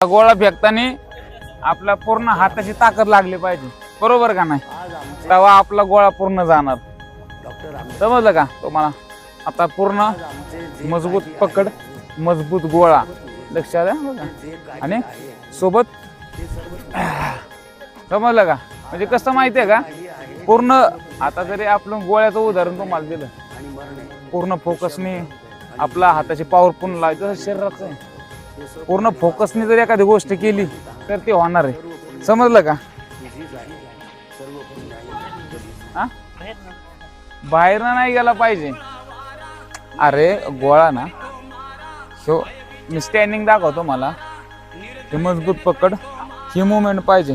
गोळा फेकताना आपल्या पूर्ण हाताची ताकद लागली पाहिजे. बरोबर का नाही? तेव्हा आपला गोळा पूर्ण जाणार. समजलं का तुम्हाला? आता पूर्ण मजबूत पकड मजबूत गोळा. लक्षात बघा. आणि सोबत समजलं का? म्हणजे कसं माहितीये का? पूर्ण आता जरी आपलं गोळ्याचं उदाहरण तुम्हाला दिलं पूर्ण फोकसने आपला हाताची पावर पूर्ण लावायचं तसं शरीराचं आहे. पूर्ण फोकसने जर एखादी गोष्ट केली तर ते होणार आहे. समजलं का? हा? बाहेर नाही गेला पाहिजे. अरे गोळा ना. सो मी स्टँडिंग दाखवतो मला. हे मजबूत पकड ही मुवमेंट पाहिजे.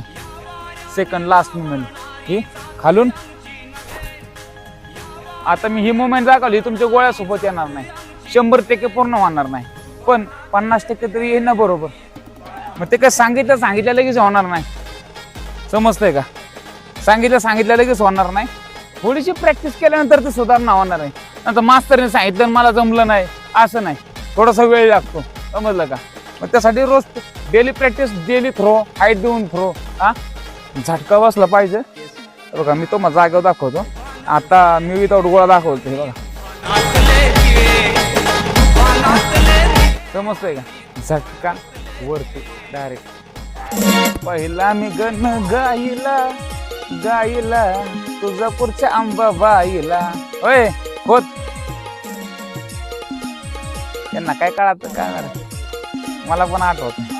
सेकंड लास्ट मुवमेंट ही खालून. आता मी ही मुवमेंट दाखवली तुमच्या गोळ्यासोबत येणार नाही. शंभर टक्के पूर्ण होणार नाही. पण पन्नास टक्के तरी येईल ना बरोबर. मग ते काय सांगितलं सांगितलं लगेच होणार नाही. समजतंय का? सांगितलं सांगितलं लगेच होणार नाही. थोडीशी प्रॅक्टिस केल्यानंतर ते सुधारणा होणार आहे. नंतर मास्तरने सांगितलं मला जमलं नाही असं नाही. थोडासा वेळ लागतो. समजलं का? मग त्यासाठी रोज daily practice daily throw height देऊन थ्रो हा? झटका बसला पाहिजे. बघा मी तो मग जागेवर दाखवतो. आता मी विदाऊट गोळा दाखवतो हे बघा. समजतंय का? झटका वरती डायरेक्ट पहिला मी गण गाईला गाईला तुळजापूरच्या आंबा बाईला. होय होत त्यांना काय कळत काय मला पण आठवत नाही.